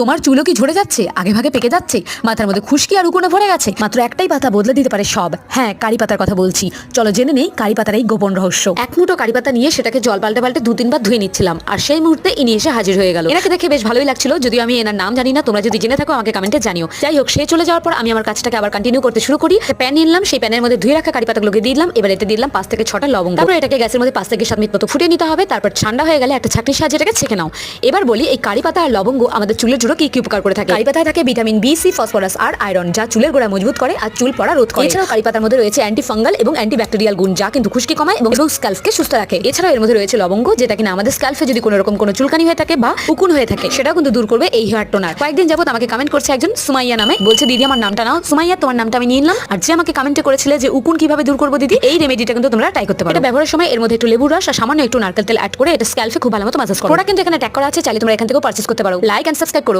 তোমার চুলও কি ঝরে যাচ্ছে? আগে ভাগে পেকে যাচ্ছে? মাথার মধ্যে খুশকি আর উকুনে ভরে গেছে? মাত্র একটাই পাতা বদলে দিতে পারে সব। হ্যাঁ কারি পাতার কথা বলছি। চলো জেনে নেই কারি পাতার এই গোপন রহস্য। এক মুঠো কারি পাতা নিয়ে সেটাকে জল পাল্টে পাল্টে দু তিনবার ধুয়ে নিচ্ছিলাম। আর সেই মুহূর্তে ইনি এসে হাজির হয়ে গেল। এনাকে দেখে বেশ ভালোই লাগছিল, যদিও আমি এনার নাম জানি না, তোমরা যদি জেনে থাকো আমাকে কমেন্টে জানিও। যাই হোক, সে চলে যাওয়ার পর আমি আমার কাজটাকে আবার কন্টিনিউ করতে শুরু করি। প্যান নিলাম, সেই প্যানের মধ্যে ধুয়ে রাখা কারি পাতাগুলোকে দিলাম। এবার এতে দিলাম পাঁচ থেকে ছটা লবঙ্গ। তারপর এটাকে গ্যাসের মধ্যে পাঁচ থেকে সাত মিনিট মতো ফুটিয়ে নিতে হবে। তারপর ঠান্ডা হয়ে গেলে একটা ছাকনির সাহায্যে এটাকে ছেঁকে নাও। এবার বলি, এই কারি পাতা আর লবঙ্গ আমাদের চুলের জন্য কি কি উপকার করে থাকে? কারি পাতায় থাকে ভিটামিন বি সি ফসফরাস আর আয়রন যা চুলের গোড়া মজবুত করে আর চুল পড়া রোধ করে। এছাড়াও কারি পাতার মধ্যে রয়েছে অ্যান্টি ফাঙ্গাল এবং অ্যান্টি ব্যাকটেরিয়াল গুণ যা কিন্তু খুশকি কমায় এবং স্ক্যাল্পকে সুস্থ রাখে। এছাড়াও এর মধ্যে রয়েছে লবঙ্গ যেটা কিনা আমাদের স্ক্যাল্পে যদি কোনো রকম কোনো চুলকানি হয়ে থাকে বা উকুন হয়ে থাকে সেটাও কিন্তু দূর করবে এই হেয়ার টোনার কয়েকদিন যাবত আমাকে কমেন্ট করছে একজন সুমাইয়া নামে। বলছে দিদি আমার নামটা নাও। সুমাইয়া তোমার নামটা আমি নিয়ে নিলাম। আর যে আমাকে কমেন্টে করেছিলে যে উকুন কীভাবে দূর করব দিদি? এই রেমেডিটা কিন্তু তোমরা ট্রাই করতে পারো। এটা ব্যবহারের সময় এর মধ্যে একটু লেবুর রস আর সামান্য একটু নারকেল তেল অ্যাড করে এটা স্ক্যাল্পে খুব ভালো মতো মাসাজ করো। ওরা কিন্তু এখানে ট্যাগ করা আছে চাইলে তোমরা এখান থেকেও পারচেস করতে পারো। লাইক অ্যান্ড সাবস্ক্রাইব করো।